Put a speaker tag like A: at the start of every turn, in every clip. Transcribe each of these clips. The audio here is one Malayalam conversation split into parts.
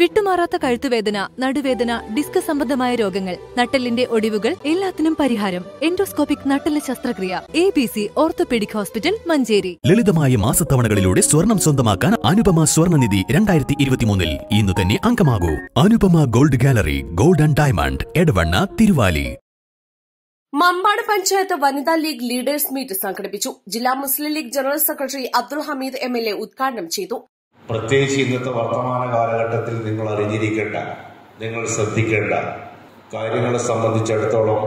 A: വിട്ടുമാറാത്ത കഴുത്തുവേദന നടുവേദന ഡിസ്ക് സംബന്ധമായ രോഗങ്ങൾ നട്ടലിന്റെ ഒടിവുകൾ എല്ലാത്തിനും പരിഹാരം. എൻഡോസ്കോപ്പിക് നട്ടെല്ല് ശസ്ത്രക്രിയ. A B C orthopaedic hospital Manjeri.
B: ലളിതമായ മാസത്തവണകളിലൂടെ സ്വർണം സ്വന്തമാക്കാൻ അനുപമ സ്വർണനിധി രണ്ടായിരത്തി ഇരുപത്തിമൂന്നിൽ ഇന്ന് തന്നെ അംഗമാകൂ. Anupama gold gallery gold and diamond Edavanna Thiruvali.
C: Mambad panchayat വനിതാ ലീഗ് ലീഡേഴ്സ് മീറ്റ് സംഘടിപ്പിച്ചു. ജില്ലാ Muslim league general secretary Abdul Hameed M L A ഉദ്ഘാടനം ചെയ്തു.
D: പ്രത്യേകിച്ച് ഇന്നത്തെ വർത്തമാന കാലഘട്ടത്തിൽ നിങ്ങൾ അറിഞ്ഞിരിക്കേണ്ട നിങ്ങൾ ശ്രദ്ധിക്കേണ്ട കാര്യങ്ങളെ സംബന്ധിച്ചിടത്തോളം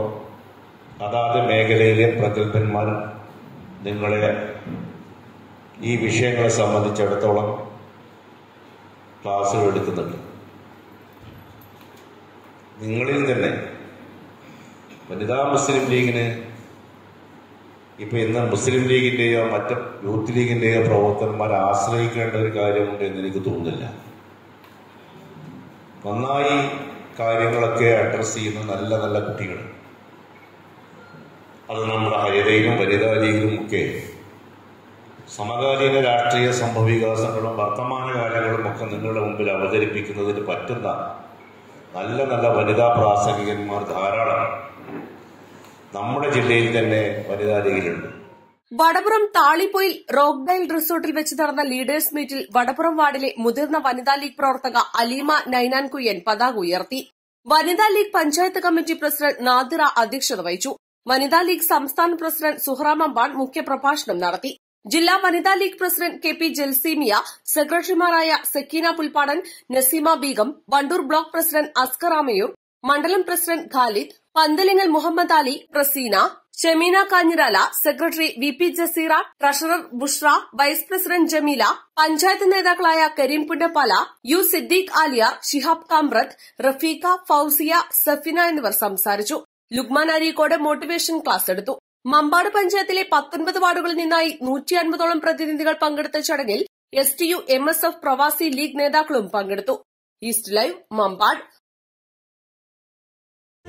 D: അതാത് മേഖലയിലെ പ്രഗത്ഭന്മാർ നിങ്ങളെ ഈ വിഷയങ്ങളെ സംബന്ധിച്ചിടത്തോളം ക്ലാസ്സുകൾ എടുക്കുന്നുണ്ട്. നിങ്ങളിൽ തന്നെ വനിതാ മുസ്ലിം ലീഗിന് ഇപ്പൊ ഇന്ന് മുസ്ലിം ലീഗിന്റെയോ മറ്റ് യൂത്ത് ലീഗിന്റെയോ പ്രവർത്തകന്മാരെ ആശ്രയിക്കേണ്ട ഒരു കാര്യമുണ്ട് എന്ന് എനിക്ക് തോന്നുന്നില്ല. നന്നായി കാര്യങ്ങളൊക്കെ അഡ്രസ് ചെയ്യുന്ന നല്ല നല്ല കുട്ടികൾ. അത് നമ്മുടെ ഹരിതയിലും വനിതാ ലീഗിലും ഒക്കെ സമകാലീന രാഷ്ട്രീയ സംഭവവികാസങ്ങളും വർത്തമാനകാലങ്ങളും ഒക്കെ നിങ്ങളുടെ മുമ്പിൽ അവതരിപ്പിക്കുന്നതിന് പറ്റുന്ന നല്ല നല്ല വനിതാ പ്രാസംഗികന്മാർ ധാരാളം നമ്മുടെ ജില്ലയിൽ തന്നെ വനിതാ ലീഗിലുണ്ട്
C: വടപുറം താളിപ്പൊയിൽ റോക്ക്ഡൈൽ റിസോർട്ടിൽ വെച്ച് നടന്ന ലീഡേഴ്സ് മീറ്റിൽ വടപുറം വാർഡിലെ മുതിർന്ന വനിതാ ലീഗ് പ്രവർത്തക അലീമ നൈനാൻകുയ്യൻ പതാക ഉയർത്തി. വനിതാ league panchayat committee president Nadira അധ്യക്ഷത വഹിച്ചു. വനിതാ ലീഗ് സംസ്ഥാന പ്രസിഡന്റ് സുഹ്റാമമ്പാൻ മുഖ്യപ്രഭാഷണം നടത്തി. ജില്ലാ വനിതാ league president K P Jalseemia സെക്രട്ടറിമാരായ സക്കീന പുൽപ്പാടൻ നസീമ ബീഗം വണ്ടൂർ ബ്ലോക്ക് പ്രസിഡന്റ് അസ്കർ ആമയൂർ മണ്ഡലം president Khalid Panthalingal Muhammad Ali Praseena Shameena Kanjirala secretary V P Jaseera treasurer Bushra vice president Jameela panchayat നേതാക്കളായ കരീം പുണ്ടപ്പാല യു സിദ്ദീഖ് ആലിയാർ ഷിഹാബ് കാമ്രത്ത് റഫീഖ ഫൌസിയ സഫിന എന്നിവർ സംസാരിച്ചു. ലുക്മാൻ അരീക്കോട് മോട്ടിവേഷൻ ക്ലാസ് എടുത്തു. മമ്പാട് പഞ്ചായത്തിലെ പത്തൊൻപത് വാർഡുകളിൽ നിന്നായി നൂറ്റി അൻപതോളം പ്രതിനിധികൾ പങ്കെടുത്ത ചടങ്ങിൽ S T U M S F പ്രവാസി ലീഗ് നേതാക്കളും പങ്കെടുത്തു. East live Mampad.